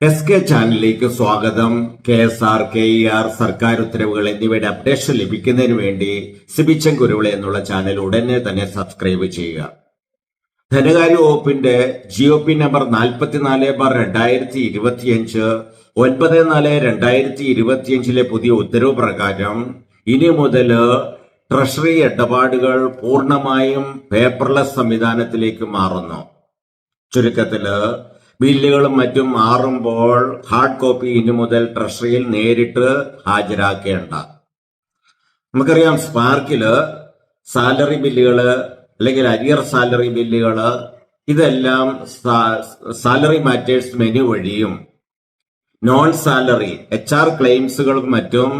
S K ചാനലിലേക്ക് സ്വാഗതം. K S R K E R സർക്കാർ ഉത്തരവുകൾ എന്നിവയുടെ അപ്ഡേഷൻ ലഭിക്കുന്നതിന് വേണ്ടി സിബിച്ചൻ കുരുവിള എന്നുള്ള ചാനൽ ഉടനെ തന്നെ സബ്സ്ക്രൈബ് ചെയ്യുക. ധനകാര്യ വകുപ്പിന്റെ ജിഒ പി നമ്പർ നാൽപ്പത്തിനാല് ബാർ രണ്ടായിരത്തി ഇരുപത്തിയഞ്ച് ഒൻപത് നാല് രണ്ടായിരത്തി ഇരുപത്തിയഞ്ചിലെ പുതിയ ഉത്തരവ് പ്രകാരം ഇനി മുതൽ ട്രഷറി ഇടപാടുകൾ പൂർണമായും പേപ്പർലെസ് സംവിധാനത്തിലേക്ക് മാറുന്നു. ചുരുക്കത്തിൽ ബില്ലുകളും മറ്റും മാറുമ്പോൾ ഹാർഡ് കോപ്പി ഇനി മുതൽ ട്രഷറിയിൽ നേരിട്ട് ഹാജരാക്കേണ്ട. നമുക്കറിയാം സ്പാർക്കിൽ സാലറി ബില്ലുകൾ അല്ലെങ്കിൽ അരിയർ സാലറി ബില്ലുകൾ ഇതെല്ലാം സാലറി മാറ്റേഴ്സ് മെനു വഴിയും നോൺ സാലറി എച്ച് ആർ ക്ലെയിംസുകളും മറ്റും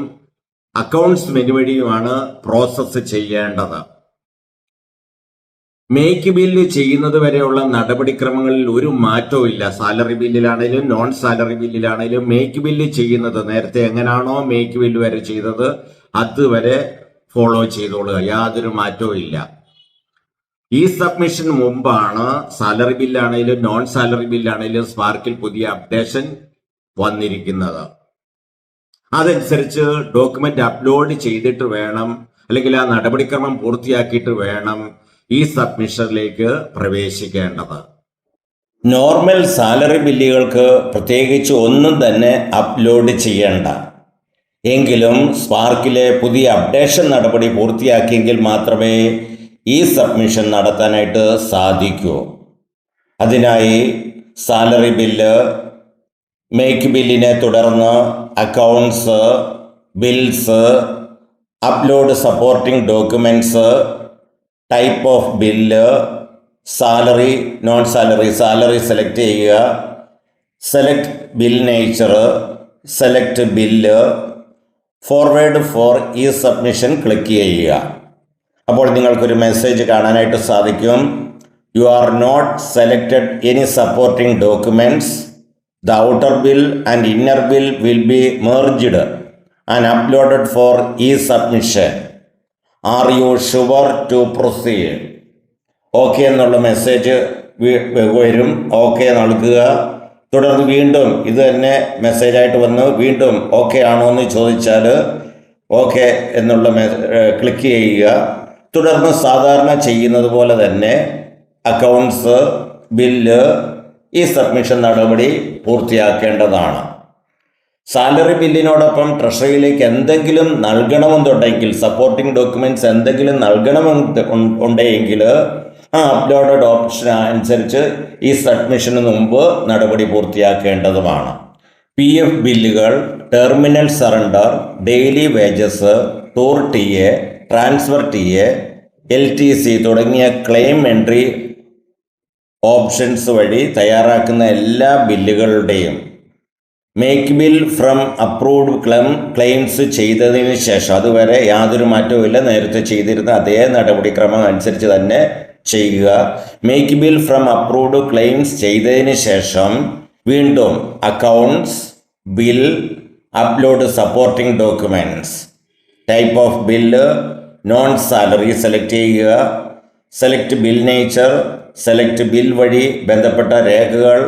അക്കൗണ്ട്സ് മെനു വഴിയുമാണ് പ്രോസസ്സ് ചെയ്യേണ്ടത്. മേക്ക് ബില്ല് ചെയ്യുന്നത് വരെയുള്ള നടപടിക്രമങ്ങളിൽ ഒരു മാറ്റവും ഇല്ല. സാലറി ബില്ലിലാണേലും നോൺ സാലറി ബില്ലിലാണേലും മേക്ക് ബില്ല് ചെയ്യുന്നത്. നേരത്തെ എങ്ങനെയാണോ മേക്ക് ബില്ല് വരെ ചെയ്തത് അതുവരെ ഫോളോ ചെയ്തോളുക. യാതൊരു മാറ്റവും ഇല്ല. ഈ സബ്മിഷൻ മുമ്പാണ് സാലറി ബില്ലാണേലും നോൺ സാലറി ബില്ലാണേലും സ്പാർക്കിൽ പുതിയ അപ്ഡേഷൻ വന്നിരിക്കുന്നത്. അതനുസരിച്ച് ഡോക്യുമെന്റ് അപ്ലോഡ് ചെയ്തിട്ട് വേണം അല്ലെങ്കിൽ ആ നടപടിക്രമം പൂർത്തിയാക്കിയിട്ട് വേണം ഈ സബ്മിഷനിലേക്ക് പ്രവേശിക്കേണ്ടത്. നോർമൽ സാലറി ബില്ലുകൾക്ക് പ്രത്യേകിച്ച് ഒന്നും തന്നെ അപ്ലോഡ് ചെയ്യേണ്ട. എങ്കിലും സ്പാർക്കിലെ പുതിയ അപ്ഡേഷൻ നടപടി പൂർത്തിയാക്കിയെങ്കിൽ മാത്രമേ ഈ സബ്മിഷൻ നടത്താനായിട്ട് സാധിക്കൂ. അതിനായി സാലറി ബില്ല് മേക്ക് ബില്ലിനെ തുടർന്ന് accounts bills upload supporting documents type of bill salary non salary salary select ചെയ്യുക. Select bill nature select bill forward for e submission click ചെയ്യുക. അപ്പോൾ നിങ്ങൾക്കൊരു മെസ്സേജ് കാണാനായിട്ട് സാധിക്കും. You are not selected any supporting documents the outer bill and inner bill will be merged and uploaded for e submission are you sure to proceed okay എന്നുള്ള message വരും. Okay നൽകുക. തുടർന്ന് വീണ്ടും ഇത് തന്നെ മെസ്സേജായിട്ട് വന്ന് വീണ്ടും ഓക്കെ ആണോ എന്ന് ചോദിച്ചാൽ ഓക്കെ എന്നുള്ള ക്ലിക്ക് ചെയ്യുക. തുടർന്ന് സാധാരണ ചെയ്യുന്നത് പോലെ തന്നെ അക്കൗണ്ട്സ് ബില്ല് ഈ സബ്മിഷൻ നടപടി പൂർത്തിയാക്കേണ്ടതാണ്. സാലറി ബില്ലിനോടൊപ്പം ട്രഷറിയിലേക്ക് എന്തെങ്കിലും നൽകണമെന്നുണ്ടെങ്കിൽ സപ്പോർട്ടിംഗ് ഡോക്യുമെന്റ്സ് എന്തെങ്കിലും നൽകണമെന്ന് ഉണ്ടെങ്കിൽ ആ അപ്ലോഡഡ് ഓപ്ഷൻ അനുസരിച്ച് ഈ സബ്മിഷന് മുമ്പ് നടപടി പൂർത്തിയാക്കേണ്ടതുമാണ്. പി എഫ് ബില്ലുകൾ terminal surrender daily wages tour T A transfer T A L T C തുടങ്ങിയ ക്ലെയിം എൻട്രി ഓപ്ഷൻസ് വഴി തയ്യാറാക്കുന്ന എല്ലാ ബില്ലുകളുടെയും make bill from approved claim claims ചെയ്തതിന് ശേഷം അതുവരെ യാതൊരു മാറ്റവുമില്ല നേരത്തെ ചെയ്തിരുന്ന അതേ നടപടിക്രമം അനുസരിച്ച് തന്നെ ചെയ്യുക. Make bill from approved claims ചെയ്തതിന് ശേഷം വീണ്ടും accounts bill upload supporting documents type of bill non salary select ചെയ്യുക. Select bill nature select bill വഴി ബന്ധപ്പെട്ട രേഖകൾ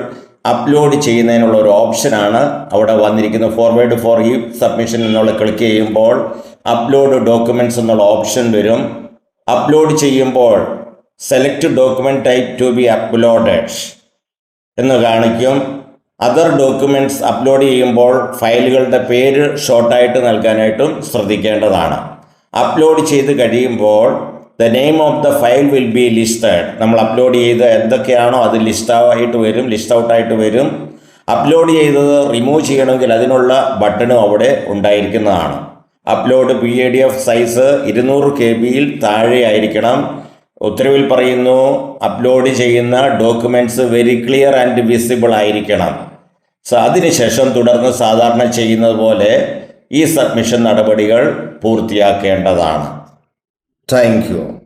അപ്ലോഡ് ചെയ്യുന്നതിനുള്ള ഒരു ഓപ്ഷനാണ് അവിടെ വന്നിരിക്കുന്നത് ഫോർവേഡ് ഫോർ ഈ സബ്മിഷൻ എന്നുള്ള ക്ലിക്ക് ചെയ്യുമ്പോൾ അപ്ലോഡ് ഡോക്യുമെന്റ്സ് എന്നുള്ള ഓപ്ഷൻ വരും. അപ്ലോഡ് ചെയ്യുമ്പോൾ select document type to be uploaded എന്ന് കാണിക്കും. അതർ ഡോക്യുമെന്റ്സ് അപ്ലോഡ് ചെയ്യുമ്പോൾ ഫയലുകളുടെ പേര് ഷോർട്ടായിട്ട് നൽകാനായിട്ടും ശ്രദ്ധിക്കേണ്ടതാണ്. അപ്ലോഡ് ചെയ്ത് കഴിയുമ്പോൾ the name of the file will be listed നമ്മൾ അപ്ലോഡ് ചെയ്ത് എന്തൊക്കെയാണോ അത് ലിസ്റ്റ് ആയിട്ട് വരും ലിസ്റ്റ് ഔട്ടായിട്ട് വരും. അപ്ലോഡ് ചെയ്തത് റിമൂവ് ചെയ്യണമെങ്കിൽ അതിനുള്ള ബട്ടണും അവിടെ ഉണ്ടായിരിക്കുന്നതാണ്. Upload P A D F size ഇരുന്നൂറ് കെ ബിയിൽ താഴെ ആയിരിക്കണം. ഉത്തരവിൽ പറയുന്നു അപ്ലോഡ് ചെയ്യുന്ന documents very clear and visible ആയിരിക്കണം. സോ അതിനുശേഷം തുടർന്ന് സാധാരണ ചെയ്യുന്നത് പോലെ ഈ സബ്മിഷൻ നടപടികൾ പൂർത്തിയാക്കേണ്ടതാണ്. Thank you